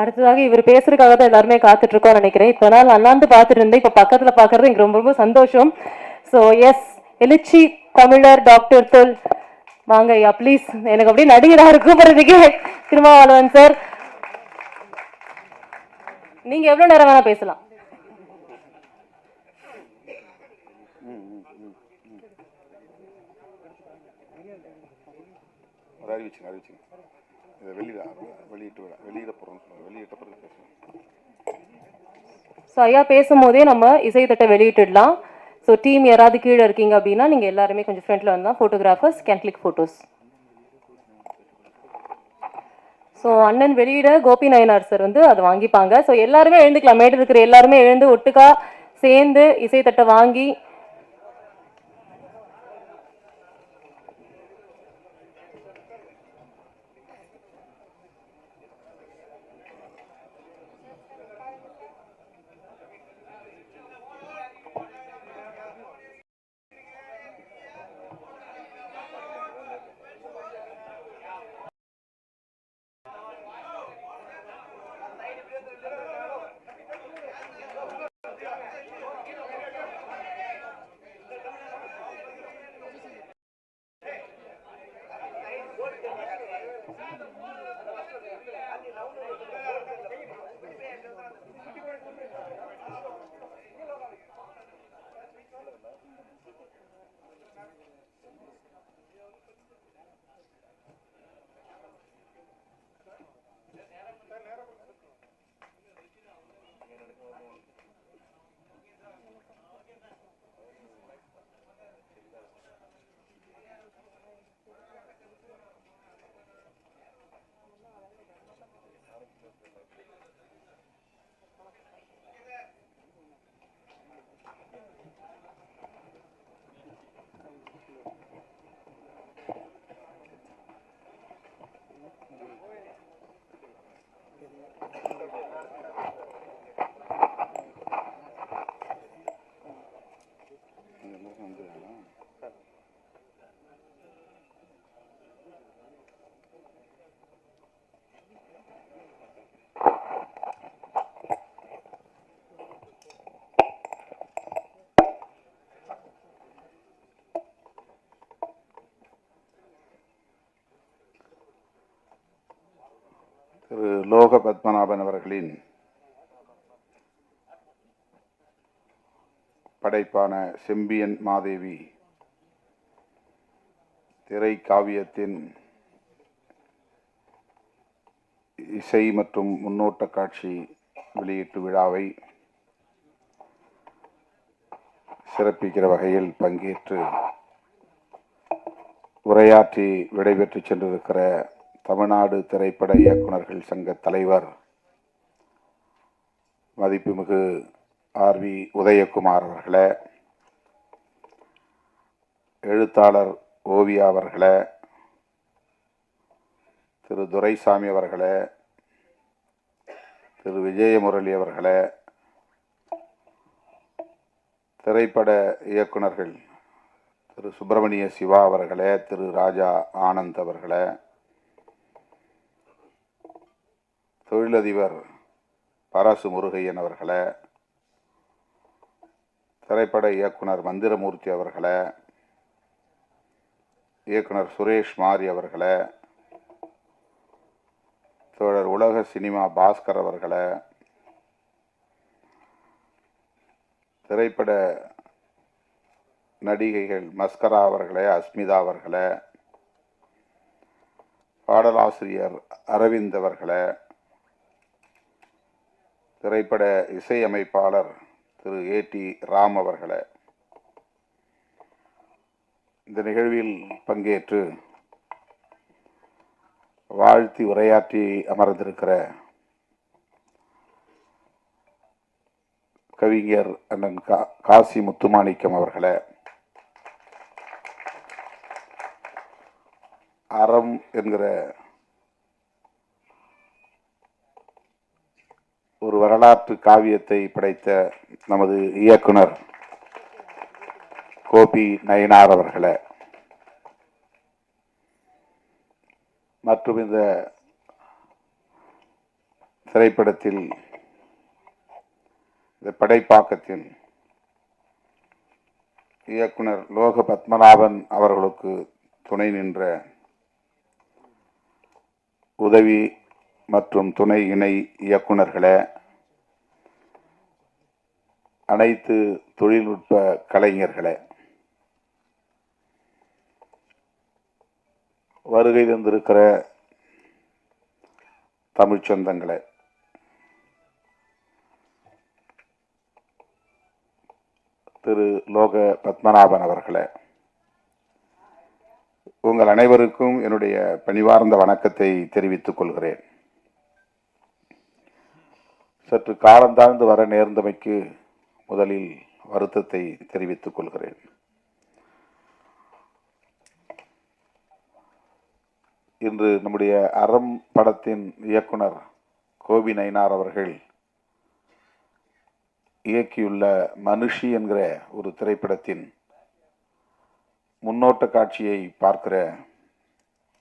அடுத்ததாக இவர் பேசுறதுக்காக தான் எல்லாருமே காத்துட்டு இருக்கோம்னு நினைக்கிறேன். இப்போ நாள் அண்ணாந்து பார்த்துட்டு இருந்தேன் இப்போ பக்கத்துல பார்க்கறது எனக்கு ரொம்ப ரொம்ப சந்தோஷம். ஸோ எஸ் எழுச்சி தமிழர் டாக்டர் தொல். வாங்க ஐயா ப்ளீஸ் எனக்கு அப்படியே நடிகராக கூப்பிடுறதுக்கே திருமாவளவன் சார் நீங்க எவ்வளவு நேரம் வேணா பேசலாம். அறிவிச்சுங்க அறிவிச்சுங்க. இதை வெளியிட வெளியிட்டு விட வெளியிட போகிறோம்னு சொல்லுவாங்க வெளியிட்ட பிறகு பேசுவோம் ஸோ ஐயா பேசும்போதே நம்ம இசைத்தட்டை வெளியிட்டுடலாம். ஸோ டீம் யாராவது கீழே இருக்கீங்க அப்படின்னா நீங்கள் எல்லாருமே கொஞ்சம் ஃப்ரண்ட்டில் வந்தால் photographers can click photos so அண்ணன் வெளியிட கோபி நயனார் சார் வந்து அதை வாங்கிப்பாங்க. ஸோ எல்லாருமே எழுந்துக்கலாம். மேடு இருக்கிற எல்லாருமே எழுந்து ஒட்டுக்கா சேர்ந்து இசைத்தட்டை வாங்கி திரு லோக பத்மநாபன் அவர்களின் படைப்பான செம்பியன் மாதேவி திரை காவியத்தின் இசை மற்றும் முன்னோட்ட காட்சி வெளியீட்டு விழாவை சிறப்பிக்கிற வகையில் பங்கேற்று உரையாற்றி விடைபெற்று சென்றிருக்கிற தமிழ்நாடு திரைப்பட இயக்குனர்கள் சங்க தலைவர் மதிப்புமிகு ஆர் வி உதயகுமார் அவர்களே எழுத்தாளர் ஓவியா அவர்களே திரு துரைசாமி அவர்களே திரு விஜயமுரளி அவர்களே திரைப்பட இயக்குனர்கள் திரு சுப்பிரமணிய சிவா அவர்களே திரு ராஜா ஆனந்த் அவர்களே தொழிலதிபர் பராசு முருகையன் அவர்களை திரைப்பட இயக்குனர் மந்திரமூர்த்தி அவர்களை இயக்குனர் சுரேஷ் மாரி அவர்களை தோழர் உலக சினிமா பாஸ்கர் அவர்களை திரைப்பட நடிகைகள் மஸ்கரா அவர்களே அஸ்மிதா அவர்களே பாடலாசிரியர் அரவிந்த் அவர்களே திரைப்பட இசையமைப்பாளர் திரு ஏ டி ராம் அவர்களை. இந்த நிகழ்வில் பங்கேற்று வாழ்த்தி உரையாற்றி அமர்ந்திருக்கிற கவிஞர் அண்ணன் கா காசி முத்துமாணிக்கம் அவர்களை. அறம் என்கிற ஒரு வரலாற்று காவியத்தை படைத்த நமது இயக்குனர் கோபி நயினார் அவர்களை. மற்றும் இந்த திரைப்படத்தில் இந்த படைப்பாக்கத்தில் இயக்குனர் லோக பத்மநாபன் அவர்களுக்கு துணை நின்ற உதவி மற்றும் துணை இணை இயக்குநர்களை அனைத்து தொழில்நுட்ப கலைஞர்களை வருகை தந்திருக்கிற தமிழ்ச் சொந்தங்களை திரு லோக பத்மநாபன் அவர்களே உங்கள் அனைவருக்கும் என்னுடைய பணிவார்ந்த வணக்கத்தை தெரிவித்துக் கொள்கிறேன். சற்று காலந்தாழ்ந்து வர நேர்ந்தமைக்கு முதலில் வருத்தத்தை தெரிவித்துக் கொள்கிறேன். இன்று நம்முடைய அறம் படத்தின் இயக்குனர் கோபி நயினார் அவர்கள் இயக்கியுள்ள மனுஷி என்கிற ஒரு திரைப்படத்தின் முன்னோட்ட காட்சியை பார்க்கிற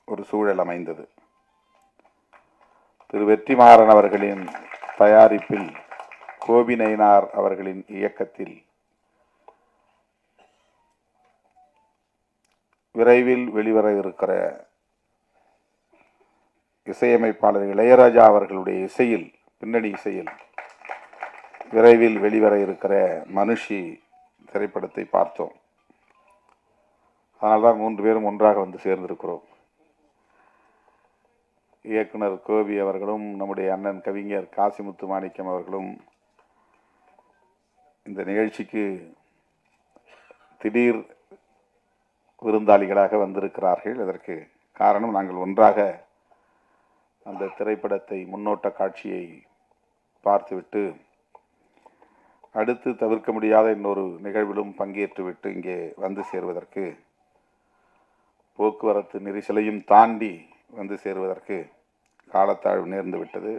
ஒரு சூழல் அமைந்தது. திரு வெற்றிமாறன் அவர்களின் தயாரிப்பில் கோபி நயினார் அவர்களின் இயக்கத்தில் விரைவில் வெளிவர இருக்கிற இசையமைப்பாளர் இளையராஜா அவர்களுடைய இசையில் பின்னணி இசையில் விரைவில் வெளிவர இருக்கிற மனுஷி திரைப்படத்தை பார்த்தோம். அதனால்தான் மூன்று பேரும் ஒன்றாக வந்து சேர்ந்திருக்கிறோம். இயக்குனர் கோபி அவர்களும் நம்முடைய அண்ணன் கவிஞர் காசிமுத்து மாணிக்கம் அவர்களும் இந்த நிகழ்ச்சிக்கு திடீர் விருந்தாளிகளாக வந்திருக்கிறார்கள். அதற்கு காரணம் நாங்கள் ஒன்றாக அந்த திரைப்படத்தை முன்னோட்ட காட்சியை பார்த்துவிட்டு அடுத்து தவிர்க்க முடியாத இன்னொரு நிகழ்விலும் பங்கேற்றுவிட்டு இங்கே வந்து சேர்வதற்கு போக்குவரத்து நெரிசலையும் தாண்டி வந்து சேருவதற்கு காலத்தாழ்வு நேர்ந்து விட்டது.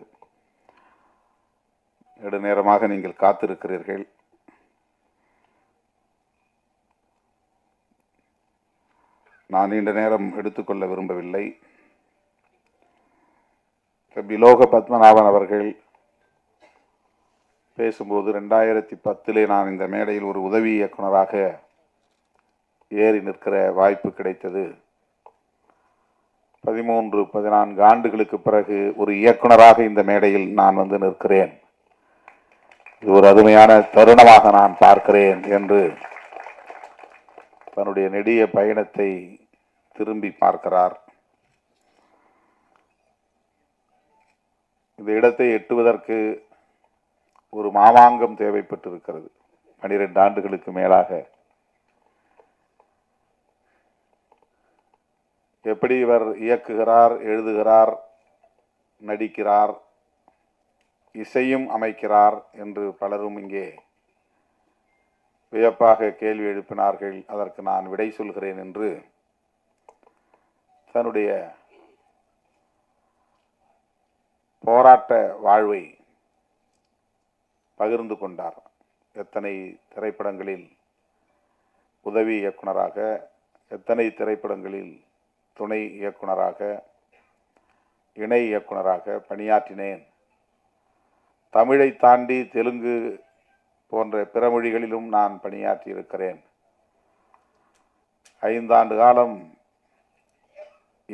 நெடுநேரமாக நீங்கள் காத்திருக்கிறீர்கள். நான் நீண்ட நேரம் எடுத்துக்கொள்ள விரும்பவில்லை. பிலோக பத்மநாபன் அவர்கள் பேசும்போது ரெண்டாயிரத்தி பத்திலே நான் இந்த மேடையில் ஒரு உதவி இயக்குனராக ஏறி நிற்கிற வாய்ப்பு கிடைத்தது. பதிமூன்று பதினான்கு ஆண்டுகளுக்கு பிறகு ஒரு இயக்குனராக இந்த மேடையில் நான் வந்து நிற்கிறேன். இது ஒரு அருமையான தருணமாக நான் பார்க்கிறேன் என்று தன்னுடைய நெடிய பயணத்தை திரும்பி பார்க்கிறார். இந்த இடத்தை எட்டுவதற்கு ஒரு மாமாங்கம் தேவைப்பட்டிருக்கிறது. பனிரெண்டு ஆண்டுகளுக்கு மேலாக எப்படி இவர் இயக்குகிறார் எழுதுகிறார் நடிக்கிறார் இசையும் அமைக்கிறார் என்று பலரும் இங்கே வியப்பாக கேள்வி எழுப்பினார்கள். அதற்கு நான் விடை சொல்கிறேன் என்று தன்னுடைய போராட்ட வாழ்வை பகிர்ந்து கொண்டார். எத்தனை திரைப்படங்களில் உதவி இயக்குனராக எத்தனை திரைப்படங்களில் துணை இயக்குனராக இணை இயக்குனராக பணியாற்றினேன். தமிழை தாண்டி தெலுங்கு போன்ற பிற மொழிகளிலும் நான் பணியாற்றியிருக்கிறேன். ஐந்தாண்டு காலம்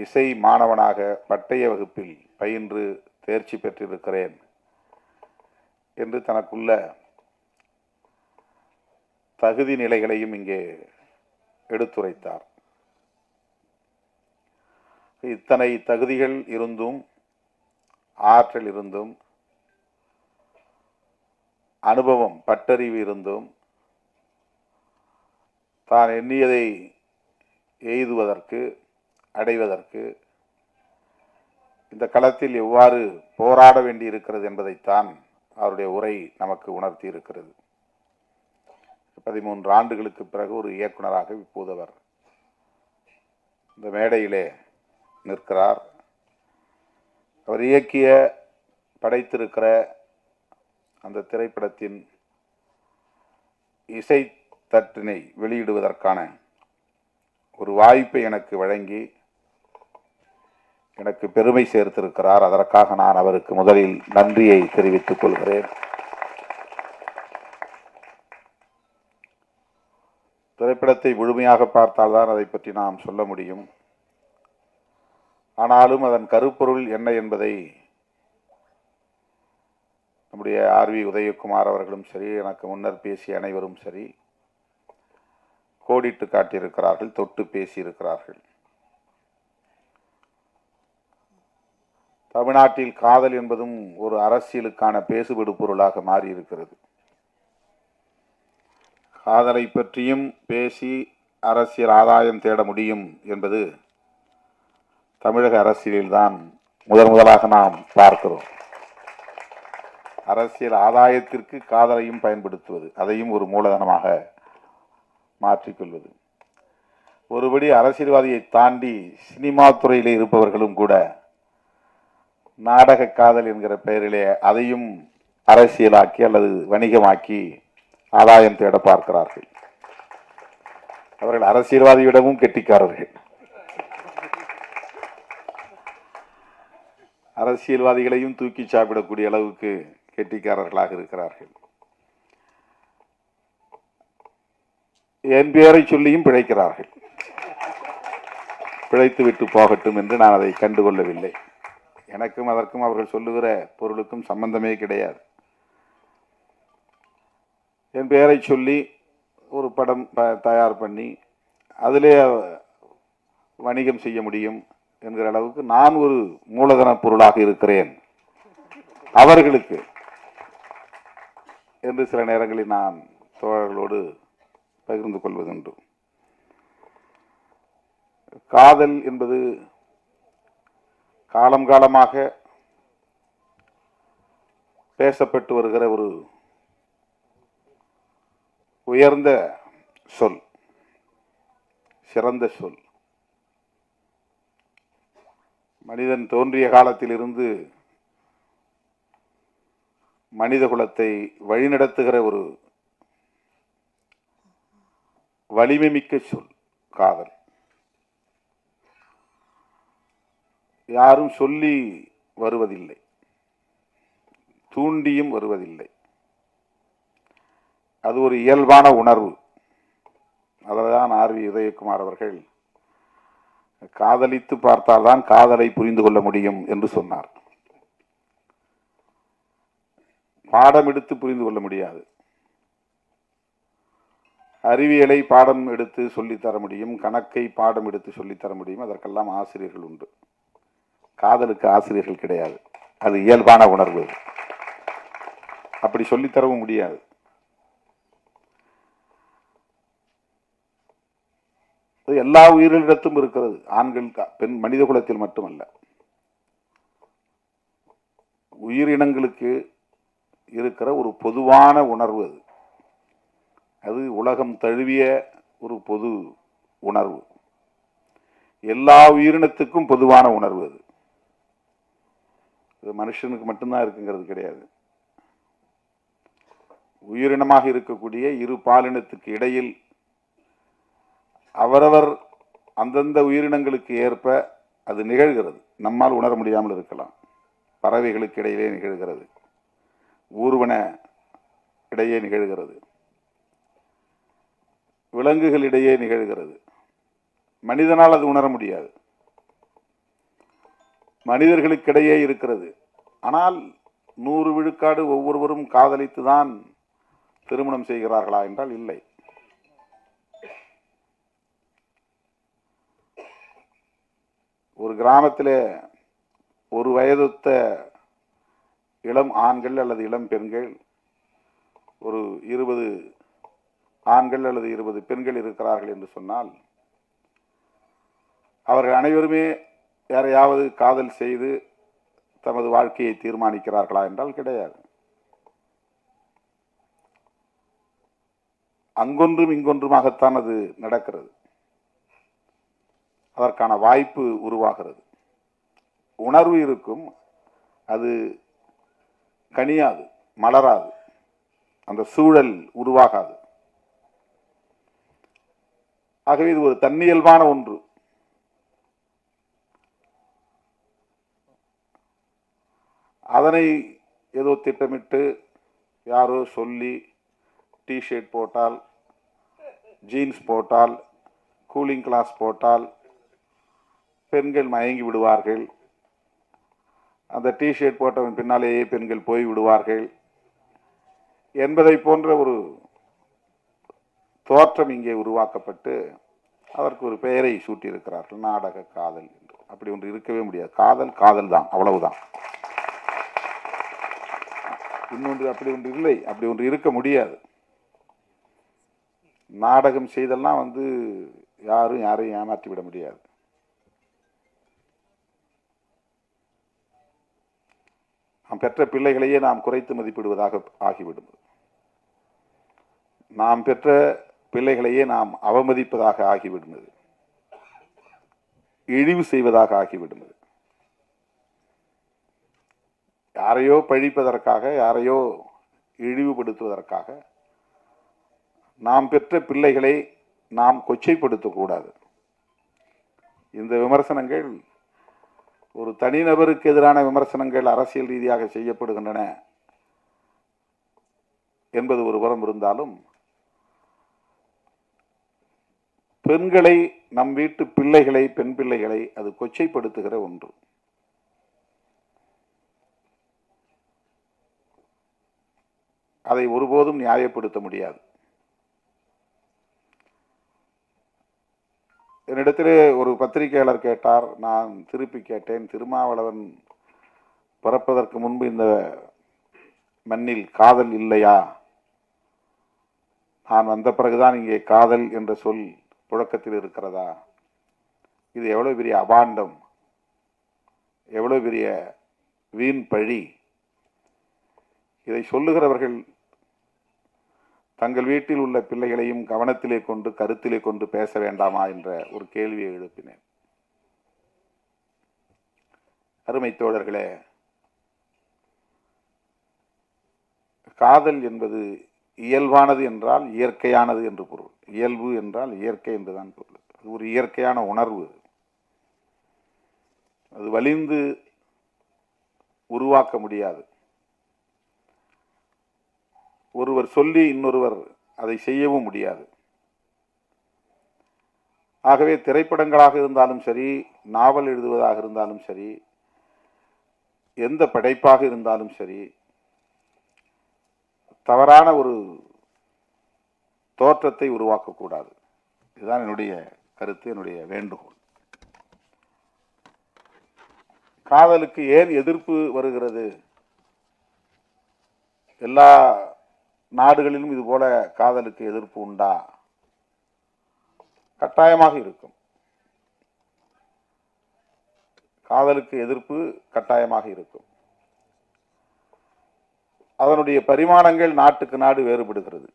இசை மாணவனாக பட்டய வகுப்பில் பயின்று தேர்ச்சி பெற்றிருக்கிறேன் என்று தனக்குள்ள தகுதி நிலைகளையும் இங்கே எடுத்துரைத்தார். இத்தனை தகுதிகள் இருந்தும் ஆற்றல் இருந்தும் அனுபவம் பட்டறிவு இருந்தும் தான் எண்ணியதை எய்துவதற்கு அடைவதற்கு இந்த களத்தில் எவ்வாறு போராட வேண்டி இருக்கிறது என்பதைத்தான் அவருடைய உரை நமக்கு உணர்த்தி இருக்கிறது பதிமூன்று ஆண்டுகளுக்கு பிறகு ஒரு இயக்குனராக இப்போது அவர் இந்த மேடையிலே நிற்கிறார். அவர் இயக்கிய படைத்திருக்கிற அந்த திரைப்படத்தின் இசை தட்டினை வெளியிடுவதற்கான ஒரு வாய்ப்பை எனக்கு வழங்கி எனக்கு பெருமை சேர்த்திருக்கிறார். அதற்காக நான் அவருக்கு முதலில் நன்றியை தெரிவித்துக் கொள்கிறேன். திரைப்படத்தை முழுமையாக பார்த்தால்தான் அதை பற்றி நாம் சொல்ல முடியும். ஆனாலும் அதன் கருப்பொருள் என்ன என்பதை நம்முடைய ஆர்வி உதயகுமார் அவர்களும் சரி எனக்கு முன்னர் பேசிய அனைவரும் சரி கோடிட்டு காட்டியிருக்கிறார்கள் தொட்டு பேசியிருக்கிறார்கள். தமிழ்நாட்டில் காதல் என்பதும் ஒரு அரசியலுக்கான பேசுபடு பொருளாக மாறியிருக்கிறது. காதலை பற்றியும் பேசி அரசியல் ஆதாயம் தேட முடியும் என்பது தமிழக அரசியலில்தான் முதன் முதலாக நாம் பார்க்கிறோம். அரசியல் ஆதாயத்திற்கு காதலையும் பயன்படுத்துவது அதையும் ஒரு மூலதனமாக மாற்றிக்கொள்வது ஒருபடி அரசியல்வாதியை தாண்டி சினிமா துறையிலே இருப்பவர்களும் கூட நாடக காதல் என்கிற பெயரிலே அதையும் அரசியலாக்கி அல்லது வணிகமாக்கி ஆதாயம் தேட பார்க்கிறார்கள். அவர்கள் அரசியல்வாதியிடமும் கெட்டிக்காரர்கள். அரசியல்வாதிகளையும் தூக்கி சாப்பிடக்கூடிய அளவுக்கு கெட்டிக்காரர்களாக இருக்கிறார்கள். என் பெயரை சொல்லியும் பிழைக்கிறார்கள். பிழைத்து விட்டு போகட்டும் என்று நான் அதை கண்டுகொள்ளவில்லை. எனக்கும் அதற்கும் அவர்கள் சொல்லுகிற பொருளுக்கும் சம்பந்தமே கிடையாது. என் பெயரை சொல்லி ஒரு படம் ப- தயார் பண்ணி அதிலே வணிகம் செய்ய முடியும். என்கிற அளவுக்கு நான் ஒரு மூலதன பொருளாக இருக்கிறேன். அவர்களுக்கு. என்று சில நேரங்களில் நான் தோழர்களோடு பகிர்ந்து கொள்வதுண்டு. காதல் என்பது காலம் காலமாக பேசப்பட்டு வருகிற ஒரு உயர்ந்த சொல் சிறந்த சொல். மனிதன் தோன்றிய காலத்திலிருந்து மனித குலத்தை வழிநடத்துகிற ஒரு வலிமை மிக்க சொல் காதல். யாரும் சொல்லி வருவதில்லை. தூண்டியும் வருவதில்லை. அது ஒரு இயல்பான உணர்வு. அதில் தான் ஆர்வி உதயகுமார் அவர்கள் காதலித்து பார்த்தால்தான் காதலை புரிந்து கொள்ள முடியும் என்று சொன்னார். பாடம் எடுத்து புரிந்து கொள்ள முடியாது. அறிவியலை பாடம் எடுத்து சொல்லித் தர முடியும் கணக்கை பாடம் எடுத்து சொல்லித் தர முடியும் அதற்கெல்லாம் ஆசிரியர்கள் உண்டு. காதலுக்கு ஆசிரியர்கள் கிடையாது. அது இயல்பான உணர்வு. அப்படி சொல்லித் தரவும் முடியாது. அது எல்லா உயிரிடத்தும் இருக்கிறது. ஆண்கள் பெண் மனித குலத்தில் மட்டுமல்ல. உயிரினங்களுக்கு இருக்கிற ஒரு பொதுவான உணர்வு அது. அது உலகம் தழுவிய ஒரு பொது உணர்வு. எல்லா உயிரினத்துக்கும் பொதுவான உணர்வு அது. இது மனுஷனுக்கு மட்டும்தான் இருக்குங்கிறது கிடையாது. உயிரினமாக இருக்கக்கூடிய இரு பாலினத்துக்கு இடையில் அவரவர் அந்தந்த உயிரினங்களுக்கு ஏற்ப அது நிகழ்கிறது. நம்மால் உணர முடியாமல் இருக்கலாம். பறவைகளுக்கு இடையிலே நிகழ்கிறது. ஊர்வன இடையே நிகழ்கிறது. விலங்குகளிடையே நிகழ்கிறது. மனிதனால் அது உணர முடியாது. மனிதர்களுக்கிடையே இருக்கிறது. ஆனால் நூறு விழுக்காடு ஒவ்வொருவரும் காதலித்து தான் திருமணம் செய்கிறார்களா என்றால் இல்லை. ஒரு கிராமத்தில் ஒரு வயதுத்த இளம் ஆண்கள் அல்லது இளம் பெண்கள் ஒரு இருபது ஆண்கள் அல்லது இருபது பெண்கள் இருக்கிறார்கள் என்று சொன்னால் அவர்கள் அனைவருமே யாரையாவது காதல் செய்து தமது வாழ்க்கையை தீர்மானிக்கிறார்களா என்றால் கிடையாது. அங்கொன்றும் இங்கொன்றுமாகத்தான் அது நடக்கிறது. அதற்கான வாய்ப்பு உருவாகிறது. உணர்வு இருக்கும் அது கனியாது மலராது. அந்த சூழல் உருவாகாது. ஆகவே இது ஒரு தன்னியல்பான ஒன்று. அதனை ஏதோ திட்டமிட்டு யாரோ சொல்லி டிஷர்ட் போட்டால் ஜீன்ஸ் போட்டால் கூலிங் கிளாஸ் போட்டால் பெண்கள் மயங்கி விடுவார்கள். அந்த டிஷர்ட் போட்டவன் பின்னாலேயே பெண்கள் போய் விடுவார்கள். என்பதை போன்ற ஒரு தோற்றம் இங்கே உருவாக்கப்பட்டு அதற்கு ஒரு பெயரை சூட்டியிருக்கிறார்கள். நாடக காதல் என்று. அப்படி ஒன்று இருக்கவே முடியாது. காதல் காதல் தான் அவ்வளவுதான். இன்னொன்று அப்படி ஒன்று இல்லை. அப்படி ஒன்று இருக்க முடியாது. நாடகம் செய்தெல்லாம் வந்து யாரும் யாரையும் ஏமாற்றி விட முடியாது. நாம் பெற்ற பிள்ளைகளையே நாம் குறைத்து மதிப்பிடுவதாக ஆகிவிடும். நாம் பெற்ற பிள்ளைகளையே நாம் அவமதிப்பதாக ஆகிவிடுமது இழிவு செய்வதாக ஆகிவிடுமது யாரையோ பழிப்பதற்காக யாரையோ இழிவுபடுத்துவதற்காக நாம் பெற்ற பிள்ளைகளை நாம் கொச்சைப்படுத்தக்கூடாது. இந்த விமர்சனங்கள் ஒரு தனிநபருக்கு எதிரான விமர்சனங்கள் அரசியல் ரீதியாக செய்யப்படுகின்றன என்பது ஒரு புறம் இருந்தாலும் பெண்களை நம் வீட்டு பிள்ளைகளை பெண் பிள்ளைகளை அது கொச்சைப்படுத்துகிற ஒன்று. அதை ஒருபோதும் நியாயப்படுத்த முடியாது. என்னிடத்தில் ஒரு பத்திரிகையாளர் கேட்டார். நான் திருப்பி கேட்டேன். திருமாவளவன் பிறப்பதற்கு முன்பு இந்த மண்ணில் காதல் இல்லையா? நான் வந்த பிறகுதான் இங்கே காதல் என்ற சொல் புழக்கத்தில் இருக்கிறதா? இது எவ்வளோ பெரிய அபாண்டம்? எவ்வளோ பெரிய வீண் பழி? இதை சொல்லுகிறவர்கள் தங்கள் வீட்டில் உள்ள பிள்ளைகளையும் கவனத்திலே கொண்டு கருத்திலே கொண்டு பேச வேண்டாமா என்ற ஒரு கேள்வியை எழுப்பினேன். அருமை தோழர்களே காதல் என்பது இயல்பானது என்றால் இயற்கையானது என்று பொருள். இயல்பு என்றால் இயற்கை என்றுதான் பொருள். அது ஒரு இயற்கையான உணர்வு. அது வலிந்து உருவாக்க முடியாது. ஒருவர் சொல்லி இன்னொருவர் அதை செய்யவும் முடியாது. ஆகவே திரைப்படங்களாக இருந்தாலும் சரி நாவல் எழுதுவதாக இருந்தாலும் சரி எந்த படைப்பாக இருந்தாலும் சரி தவறான ஒரு தோற்றத்தை உருவாக்கக்கூடாது. இதுதான் என்னுடைய கருத்து என்னுடைய வேண்டுகோள். காதலுக்கு ஏன் எதிர்ப்பு வருகிறது? எல்லா நாடுகளிலும் இதுபோல காதலுக்கு எதிர்ப்பு உண்டா? கட்டாயமாக இருக்கும். காதலுக்கு எதிர்ப்பு கட்டாயமாக இருக்கும். அதனுடைய பரிமாணங்கள் நாட்டுக்கு நாடு வேறுபடுகிறது.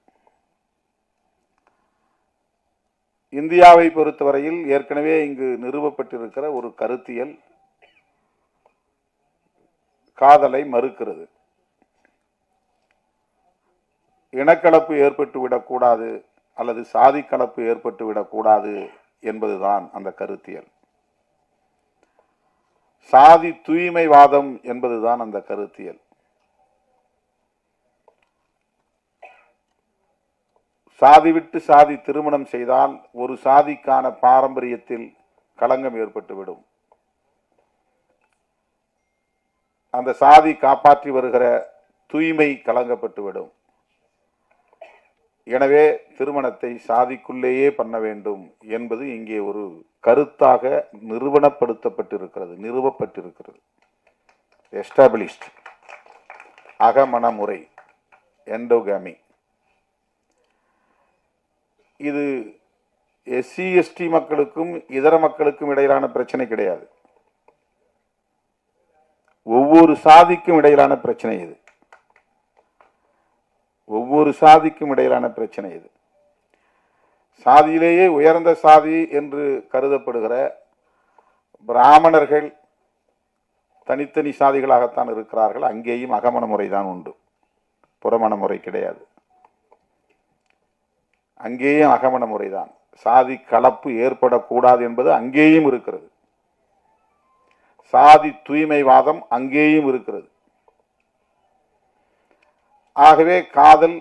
இந்தியாவை பொறுத்தவரையில் ஏற்கனவே இங்கு நிறுவப்பட்டிருக்கிற ஒரு கருத்தியல் காதலை மறுக்கிறது. இனக்கலப்பு ஏற்பட்டு விடக்கூடாது அல்லது சாதி கலப்பு ஏற்பட்டு விடக்கூடாது என்பதுதான் அந்த கருத்தியல். சாதி தூய்மைவாதம் என்பதுதான் அந்த கருத்தியல். சாதி விட்டு சாதி திருமணம் செய்தால் ஒரு சாதிக்கான பாரம்பரியத்தில் களங்கம் ஏற்பட்டுவிடும். அந்த சாதி காப்பாற்றி வருகிற தூய்மை கலங்கப்பட்டுவிடும். எனவே திருமணத்தை சாதிக்குள்ளேயே பண்ண வேண்டும் என்பது இங்கே ஒரு கருத்தாக நிறுவனப்படுத்தப்பட்டிருக்கிறது நிறுவப்பட்டிருக்கிறது. எஸ்டாபிளிஷ்ட் அகமணமுறை எண்டோகாமி இது எஸ்சி எஸ்டி மக்களுக்கும் இதர மக்களுக்கும் இடையிலான பிரச்சனை கிடையாது. ஒவ்வொரு சாதிக்கும் இடையிலான பிரச்சனை இது. ஒவ்வொரு சாதிக்கும் இடையிலான பிரச்சனை இது. சாதியிலேயே உயர்ந்த சாதி என்று கருதப்படுகிற பிராமணர்கள் தனித்தனி சாதிகளாகத்தான் இருக்கிறார்கள். அங்கேயும் அகமண முறைதான் உண்டு. புறமண முறை கிடையாது. அங்கேயும் அகமண முறைதான் சாதி கலப்பு ஏற்படக்கூடாது என்பது அங்கேயும் இருக்கிறது. சாதி தூய்மைவாதம் அங்கேயும் இருக்கிறது. ஆகவே காதல்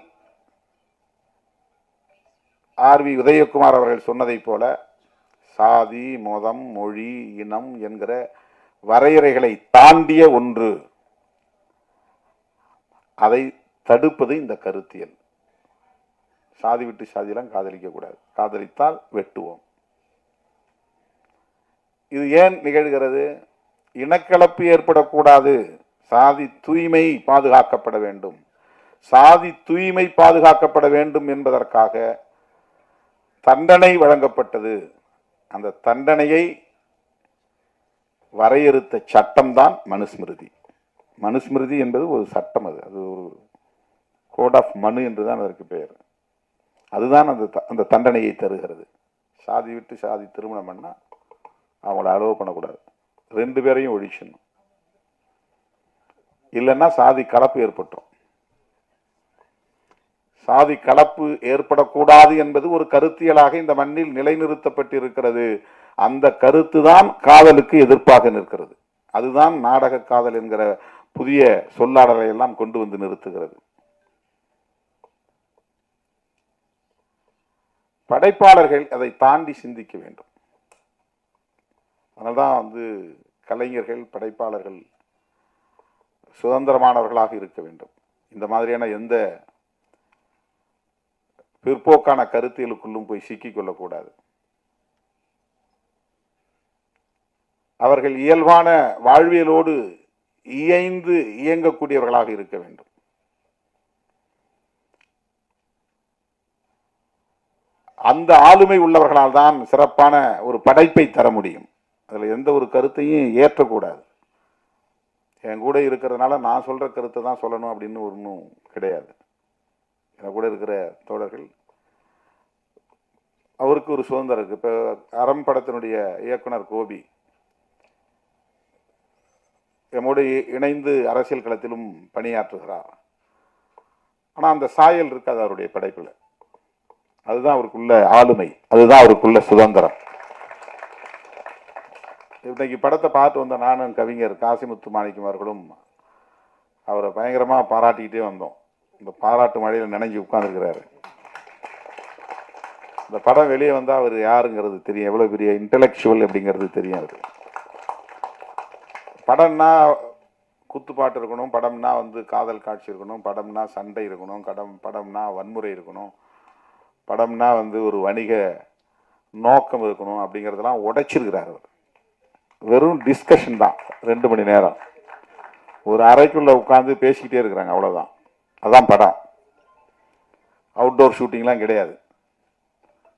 ஆர்வி உதயகுமார் அவர்கள் சொன்னதைப் போல சாதி மதம் மொழி இனம் என்கிற வரையறைகளை தாண்டிய ஒன்று. அதை தடுப்பது இந்த கருத்தியல் சாதி விட்டு சாதியெல்லாம் காதலிக்கக்கூடாது காதலித்தால் வெட்டுவோம். இது ஏன் நிகழ்கிறது? இனக்கலப்பு ஏற்படக்கூடாது. சாதி தூய்மை பாதுகாக்கப்பட வேண்டும். சாதி தூய்மை பாதுகாக்கப்பட வேண்டும் என்பதற்காக தண்டனை வழங்கப்பட்டது. அந்த தண்டனையை வரையறுத்த சட்டம்தான் மனுஸ்மிருதி. மனுஸ்மிருதி என்பது ஒரு சட்டம் அது. அது ஒரு கோட் ஆஃப் மனு என்று தான் அதற்கு பெயர். அதுதான் அந்த த- அந்த தண்டனையை தருகிறது. சாதி விட்டு சாதி திருமணம் பண்ணால் அவங்கள அலோவ் பண்ணக்கூடாது. ரெண்டு பேரையும் ஒழிச்சிடணும். இல்லைன்னா சாதி கலப்பு ஏற்பட்டுரும். சாதி கலப்பு ஏற்படக்கூடாது என்பது ஒரு கருத்தியலாக இந்த மண்ணில் நிலைநிறுத்தப்பட்டிருக்கிறது. அந்த கருத்து தான் காதலுக்கு எதிர்ப்பாக நிற்கிறது. அதுதான் நாடக காதல் என்கிற புதிய சொல்லாடலை எல்லாம் கொண்டு வந்து நிறுத்துகிறது. படைப்பாளர்கள் அதை தாண்டி சிந்திக்க வேண்டும். அதனால்தான் வந்து கலைஞர்கள் படைப்பாளர்கள் சுதந்திரமானவர்களாக இருக்க வேண்டும். இந்த மாதிரியான எந்த பிற்போக்கான கருத்தியலுக்குள்ளும் போய் சிக்கிக்கொள்ளக்கூடாது அவர்கள் இயல்பான வாழ்வியலோடு இயைந்து இயங்கக்கூடியவர்களாக இருக்க வேண்டும். அந்த ஆளுமை உள்ளவர்களால் தான் சிறப்பான ஒரு படைப்பை தர முடியும். அதில் எந்த ஒரு கருத்தையும் ஏற்றக்கூடாது. என் கூட இருக்கிறதுனால நான் சொல்கிற கருத்தை தான் சொல்லணும் அப்படின்னு ஒன்றும் கிடையாது. என் கூட இருக்கிற தோழர்கள் அவருக்கு ஒரு சுதந்திரம் இருக்குது இப்போ அறம் படத்தினுடைய இயக்குனர் கோபி எம்மோடு இணைந்து அரசியல் களத்திலும் பணியாற்றுகிறார். ஆனால் அந்த சாயல் இருக்காது அவருடைய படைப்பில். அதுதான் அவருக்குள்ள ஆளுமை. அதுதான் அவருக்குள்ள சுதந்திரம். இன்னைக்கு படத்தை பார்த்து வந்த நானும் கவிஞர் காசிமுத்து மாணிக்கம் அவர்களும் அவரை பயங்கரமாக பாராட்டிக்கிட்டே வந்தோம். இந்த பாராட்டு மழையில் நினைஞ்சு உட்காந்துருக்கிறாரு இந்த படம் வெளியே வந்தால் அவர் யாருங்கிறது தெரியும். எவ்வளோ பெரிய இன்டலெக்சுவல் அப்படிங்கிறது தெரியும் அது படம்னா குத்துப்பாட்டு இருக்கணும் படம்னா வந்து காதல் காட்சி இருக்கணும் படம்னா சண்டை இருக்கணும் கடம் படம்னா வன்முறை இருக்கணும் படம்னா வந்து ஒரு வணிக நோக்கம் இருக்கணும் அப்படிங்கிறதெல்லாம் உடைச்சிருக்கிறார் அவர். வெறும் டிஸ்கஷன் தான் ரெண்டு மணி நேரம். ஒரு அறைக்குள்ளே உட்காந்து பேசிக்கிட்டே இருக்கிறாங்க அவ்வளோதான் அதான் படம். அவுட்டோர் ஷூட்டிங்லாம் கிடையாது.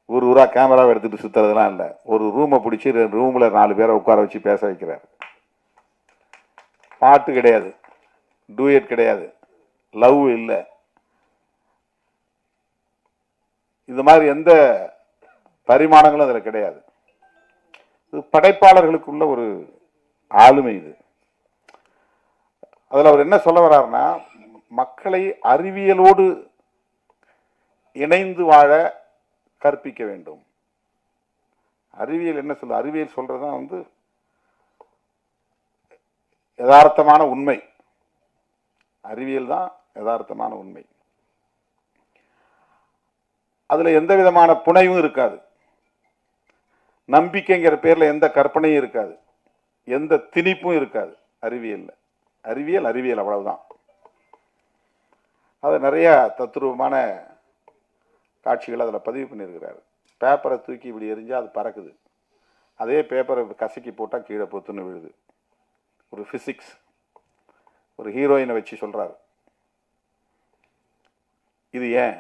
ஊர் ஊராக கேமராவை எடுத்துகிட்டு சுற்றுறதுலாம் இல்லை. ஒரு ரூமை பிடிச்சி ரூமில் நாலு பேரை உட்கார வச்சு பேச வைக்கிறார். பாட்டு கிடையாது. டூயட் கிடையாது. லவ் இல்லை. இந்த மாதிரி எந்த பரிமாணங்களும் அதில் கிடையாது. இது படைப்பாளர்களுக்குள்ள ஒரு ஆளுமை இது. அதில் அவர் என்ன சொல்ல வர்றாருன்னா மக்களை அறிவியலோடு இணைந்து வாழ கற்பிக்க வேண்டும். அறிவியல் என்ன சொல்ல அறிவியல் சொல்கிறது தான் வந்து யதார்த்தமான உண்மை. அறிவியல் தான் யதார்த்தமான உண்மை. அதில் எந்த விதமான புனைவும் இருக்காது. நம்பிக்கைங்கிற பேரில் எந்த கற்பனையும் இருக்காது. எந்த திணிப்பும் இருக்காது அறிவியலில். அறிவியல் அறிவியல் அவ்வளவுதான். அதை நிறைய தத்ரூபமான காட்சிகள் அதில் பதிவு பண்ணியிருக்கிறார். பேப்பரை தூக்கி இப்படி எரிஞ்சால் அது பறக்குது. அதே பேப்பரை கசக்கி போட்டால் கீழே பொத்துன்னு விழுது. ஒரு ஃபிசிக்ஸ் ஒரு ஹீரோயினை வச்சு சொல்கிறாரு இது ஏன்?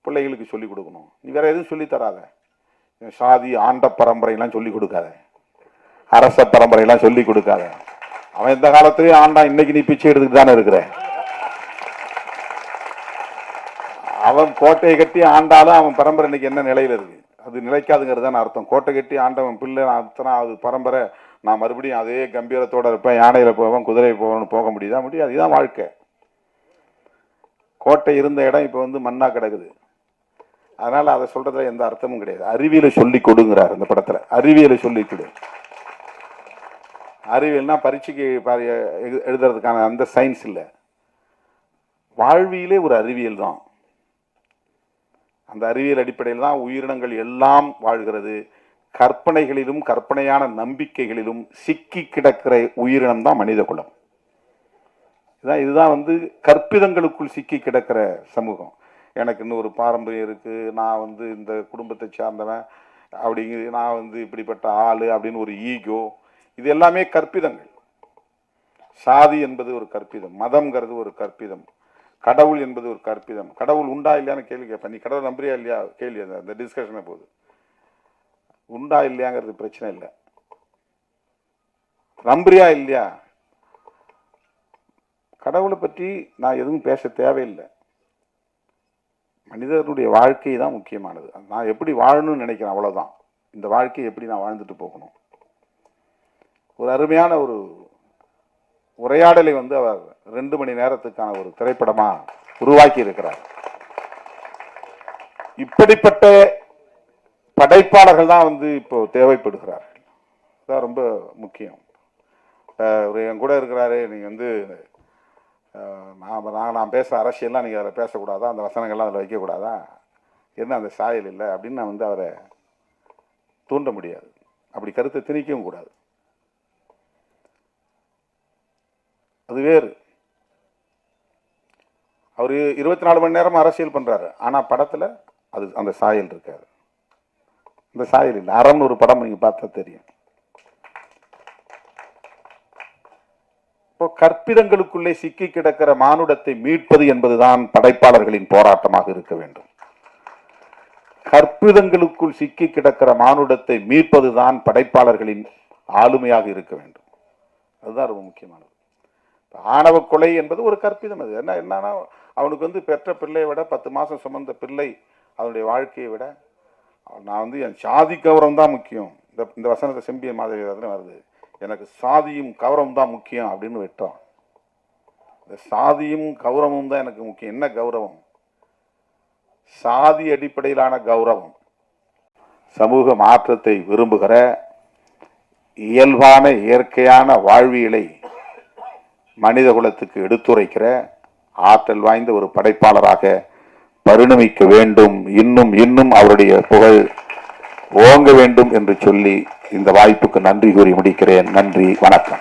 பிள்ளைகளுக்கு சொல்லிக் கொடுக்கணும். நீ வேற எதுவும் சொல்லி தராத. சாதி ஆண்ட பரம்பரையெல்லாம் சொல்லிக் கொடுக்காத. அரச பரம்பரையெல்லாம் சொல்லிக் கொடுக்காத. அவன் இந்த காலத்திலேயே ஆண்டான் இன்னைக்கு நீ பிச்சை எடுத்துட்டு தானே இருக்கிற? அவன் கோட்டையை கட்டி ஆண்டாலும் அவன் பரம்பரை இன்னைக்கு என்ன நிலையில இருக்கு? அது நிலைக்காதுங்கிறது தான் அர்த்தம். கோட்டை கட்டி ஆண்டவன் பிள்ளை அத்தனை அது பரம்பரை நான் மறுபடியும் அதே கம்பீரத்தோட இருப்பேன். யானையில போவேன் குதிரை போவேன்னு போக முடியுதா? முடியாது. அதுதான் வாழ்க்கை. கோட்டை இருந்த இடம் இப்போ வந்து மண்ணா கிடக்குது. அதனால அதை சொல்றதுல எந்த அர்த்தமும் கிடையாது. அறிவியலை சொல்லி கொடுங்கிறார் இந்த படத்துல. அறிவியலை சொல்லி கொடு. அறிவியல்னா பரீட்சைக்கு எழுதுறதுக்கான அந்த சயின்ஸ் இல்லை. வாழ்வியலே ஒரு அறிவியல் தான். அந்த அறிவியல் அடிப்படையில் தான் உயிரினங்கள் எல்லாம் வாழ்கிறது. கற்பனைகளிலும் கற்பனையான நம்பிக்கைகளிலும் சிக்கி கிடக்கிற உயிரினம் தான் மனித குலம். இதான் இதுதான் வந்து கற்பிதங்களுக்குள் சிக்கி கிடக்கிற சமூகம். எனக்கு இன்னும் ஒரு பாரம்பரியம் இருக்குது நான் வந்து இந்த குடும்பத்தை சார்ந்தவன். அப்படிங்கிறது நான் வந்து இப்படிப்பட்ட ஆள் அப்படின்னு ஒரு ஈகோ இது எல்லாமே கற்பிதங்கள். சாதி என்பது ஒரு கற்பிதம் மதம்ங்கிறது ஒரு கற்பிதம் கடவுள் என்பது ஒரு கற்பிதம். கடவுள் உண்டா இல்லையான்னு கேள்வி கேட்பேன். நீ கடவுள் நம்புறியா இல்லையா? கேள்வி அந்த- அந்த டிஸ்கஷனை போகுது. உண்டா இல்லையாங்கிறது பிரச்சனை இல்லை. நம்புறியா இல்லையா? கடவுளை பற்றி நான் எதுவும் பேச தேவையில்லை. மனிதனுடைய வாழ்க்கை தான் முக்கியமானது. நான் எப்படி வாழணும்னு நினைக்கிறேன் அவ்வளோதான் இந்த வாழ்க்கையை எப்படி நான் வாழ்ந்துட்டு போகணும்? ஒரு அருமையான ஒரு உரையாடலை வந்து அவர் ரெண்டு மணி நேரத்துக்கான ஒரு திரைப்படமாக உருவாக்கி இருக்கிறார். இப்படிப்பட்ட படைப்பாளர்கள் தான் வந்து இப்போ தேவைப்படுகிறார்கள். அதான் ரொம்ப முக்கியம். அஹ் என் கூட இருக்கிறாரு நீங்கள் வந்து நான் நான் நான் பேச அரசியல்லாம் நீங்கள் அதில் பேசக்கூடாதா? அந்த வசனங்கள்லாம் அதில் வைக்கக்கூடாதா? என்ன அந்த சாயல் இல்லை? அப்படின்னு நான் வந்து அவரை தூண்ட முடியாது. அப்படி கருத்தை திணிக்கவும் கூடாது. அது வேறு. அவர் இருபத்தி நாலு மணி நேரம் அரசியல் பண்றாரு. ஆனா படத்துல அது அந்த சாயல் இருக்காது. அந்த சாயல் இல்லை. அறம்னு ஒரு படம் நீங்க பார்த்தா தெரியும். இப்போ கற்பிதங்களுக்குள்ளே சிக்கி கிடக்கிற மானுடத்தை மீட்பது என்பதுதான் படைப்பாளர்களின் போராட்டமாக இருக்க வேண்டும். கற்பிதங்களுக்குள் சிக்கி கிடக்கிற மானுடத்தை மீட்பதுதான் படைப்பாளர்களின் ஆளுமையாக இருக்க வேண்டும். அதுதான் ரொம்ப முக்கியமானது. ஆணவ கொலை என்பது ஒரு கற்பிதம் அது. என்ன என்னன்னா அவனுக்கு வந்து பெற்ற பிள்ளையை விட பத்து மாதம் சுமந்த பிள்ளை அவனுடைய வாழ்க்கையை விட நான் வந்து என் சாதி கௌரவம் தான் முக்கியம். இந்த இந்த வசனத்தை செம்பிய மாதிரி வருது. எனக்கு சாதியும் கௌரவம் தான் முக்கியம் அப்படின்னு விட்டான். இந்த சாதியும் கௌரவமும் தான் எனக்கு முக்கியம். என்ன கௌரவம்? சாதி அடிப்படையிலான கௌரவம். சமூக மாற்றத்தை விரும்புகிற இயல்பான இயற்கையான வாழ்வியலை மனித குலத்துக்கு எடுத்துரைக்கிற ஆற்றல் வாய்ந்த ஒரு படைப்பாளராக பரிணமிக்க வேண்டும். இன்னும் இன்னும் அவருடைய புகழ் ஓங்க வேண்டும் என்று சொல்லி இந்த வாய்ப்புக்கு நன்றி கூறி முடிக்கிறேன். நன்றி வணக்கம்.